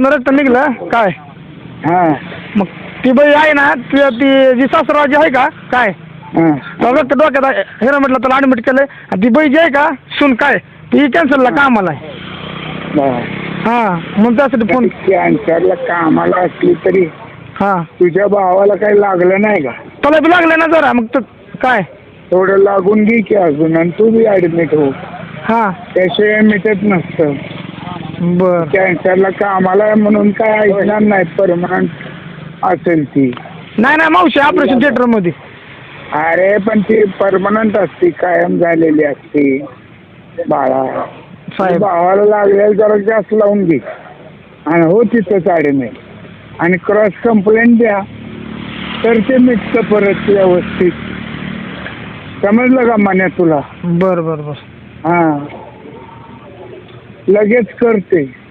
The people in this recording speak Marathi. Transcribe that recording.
रक्त निघलं. काय? हा. मग ती बाई आहे ना ती ती जी सासराजी आहे का? काय? हा. तर रक्त डोक्यात आहे. हे ना म्हटलं त्याला ॲडमिट केलंय. आणि ती बाई जी आहे का? सुन काय? ती कॅन्सरला कामाला आहे. बरं. हां. मग त्यासाठी फोन कॅन्सरला कामाला असली तरी हां. तुझ्या भावाला काही लागलं नाही का? त्याला बी लागलं ना जरा. मग तर काय? थोडं लागून घे की अजून आणि तू बी ऍडमिट हो. हां. त्याशिवाय मिटत नसतं. बर. कॅन्सरला कामाला आहे म्हणून काय ऐकणार नाही परमनंट असेल ती. नाही नाही मावशी ऑपरेशन थिएटरमध्ये अरे पण ती परमनंट असते कायम झालेली असते. बाळा. साहेब. भावाला लागलेलं जरा जास्त लावून घे. आणि हो तिथंच ऍडमिट आणि क्रॉस कंप्लेंट द्या. तर ते मिटतं परत व्यवस्थित. समजलं का मान्या तुला? बर बर बर. हा. लगेच करते.